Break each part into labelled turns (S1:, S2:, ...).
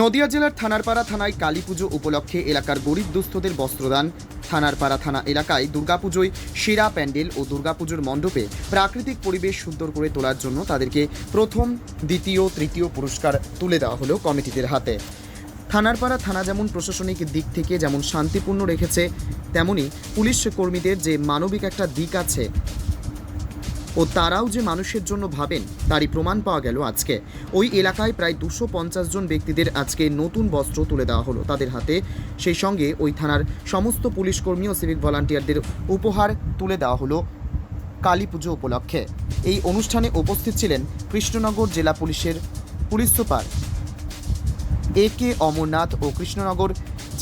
S1: নদিয়া জেলার থানারপাড়া থানায় কালী পুজো উপলক্ষে এলাকার গরিব দুস্থদের বস্ত্রদান। থানারপাড়া থানা এলাকায় দুর্গাপুজোয় সেরা প্যান্ডেল ও দুর্গাপুজোর মণ্ডপে প্রাকৃতিক পরিবেশ সুন্দর করে তোলার জন্য তাদেরকে প্রথম, দ্বিতীয়, তৃতীয় পুরস্কার তুলে দেওয়া হলো কমিটিদের হাতে। থানারপাড়া থানা যেমন প্রশাসনিক দিক থেকে যেমন শান্তিপূর্ণ রেখেছে, তেমনি পুলিশ কর্মীদের যে মানবিক একটা দিক আছে ও তারাও যে মানুষের জন্য ভাবেন, তারই প্রমাণ পাওয়া গেল আজকে। ওই এলাকায় প্রায় দুশো পঞ্চাশ জন ব্যক্তিদের আজকে নতুন বস্ত্র তুলে দেওয়া হলো তাদের হাতে। সেই সঙ্গে ওই থানার সমস্ত পুলিশ কর্মী ও সিভিক ভলান্টিয়ারদের উপহার তুলে দেওয়া হলো কালী পুজো উপলক্ষে। এই অনুষ্ঠানে উপস্থিত ছিলেন কৃষ্ণনগর জেলা পুলিশের police super A K Amarnath ও কৃষ্ণনগর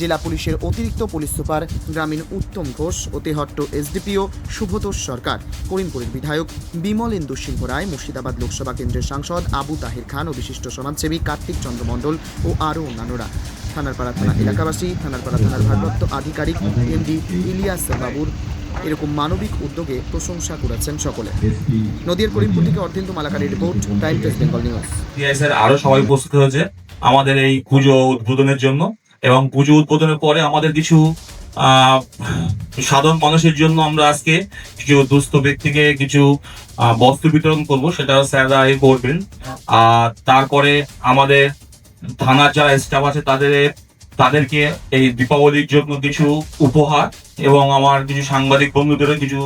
S1: জেলা পুলিশের অতিরিক্ত পুলিশ সুপার গ্রামীণ উত্তম ঘোষ ও তেহট্ট এসডিপিও শুভতোষ সরকার, করিমপুরের বিধায়ক বিমলেন্দু সিংহ রায়, মুর্শিদাবাদ লোকসভা কেন্দ্রের সাংসদ আবু তাহির খান ও বিশিষ্ট সমাজসেবী কার্তিক চন্দ্র মণ্ডল ও আরও অন্যান্যরা। থানারপাড়া থানা এলাকাবাসী থানারপাড়া থানার ভারপ্রাপ্ত আধিকারিক এমডি ইলিয়াস বাবুর এরকম মানবিক উদ্যোগে প্রশংসা করেছেন সকলে। নদীর করিমপুর থেকে Ardhendu মালাকারের report time press Bengal news.
S2: আরও সবাই উপস্থিত হয়েছে আমাদের এই পুজো উদ্বোধনের জন্য। এবং পুজো উদ্বোধনের পরে আমাদের কিছু সাধারণ মানুষের জন্য আমরা আজকে কিছু দুস্থ ব্যক্তিকে কিছু বস্ত্র বিতরণ করব, সেটা স্যাররা এ করবেন। আর তারপরে আমাদের থানার যারা স্টাফ আছে, তাদের, তাদেরকে এই দীপাবলির জন্য কিছু উপহার এবং আমার কিছু সাংবাদিক বন্ধুদেরও কিছু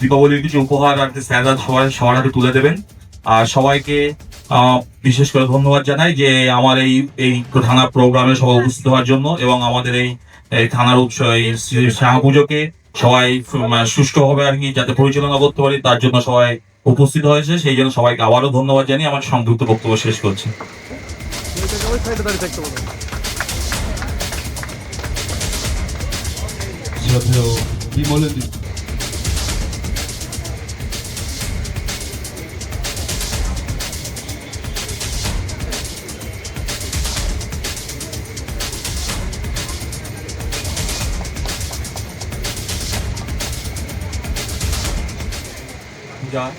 S2: দীপাবলির কিছু উপহার আর স্যাররা সবাই সবার হাতে তুলে দেবেন। আর সবাইকে বিশেষ করে ধন্যবাদ জানাই যে আমার এই এই থানার প্রোগ্রামে সবাই উপস্থিত হওয়ার জন্য এবং আমাদের এই থানার উৎসব এই পুজোকে সবাই সুষ্ঠুভাবে আর কি যাতে পরিচালনা করতে পারি, তার জন্য সবাই উপস্থিত হয়েছে। সেই জন্য সবাইকে আবারও ধন্যবাদ জানিয়ে আমার সংযুক্ত বক্তব্য শেষ করছি।
S3: পূজা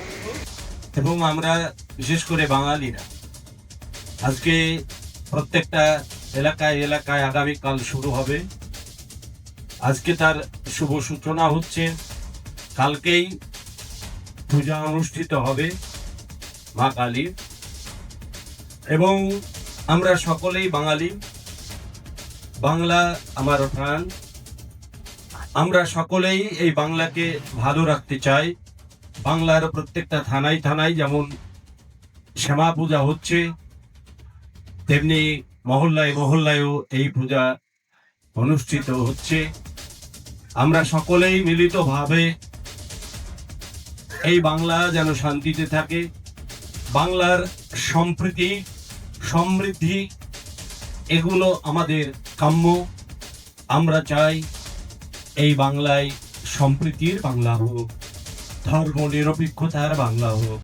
S3: এবং আমরা বিশেষ করে বাঙালিরা আজকে প্রত্যেকটা এলাকায় এলাকায় আগামীকাল শুরু হবে। আজকে তার শুভ সূচনা হচ্ছে, কালকেই পূজা অনুষ্ঠিত হবে মা কালীর। এবং আমরা সকলেই বাঙালি, বাংলা আমার প্রাণ। আমরা সকলেই এই বাংলাকে ভালো রাখতে চাই। বাংলার প্রত্যেকটা থানায় থানায় যেমন শ্যামা পূজা হচ্ছে, তেমনি মহল্লায় মহল্লায়ও এই পূজা অনুষ্ঠিত হচ্ছে। আমরা সকলেই মিলিতভাবে এই বাংলা যেন শান্তিতে থাকে, বাংলার সম্প্রীতি, সমৃদ্ধি, এগুলো আমাদের কাম্য। আমরা চাই এই বাংলায় সম্প্রীতির বাংলা হোক। ধর্ম নিরপেক্ষতার বাংলা হোক।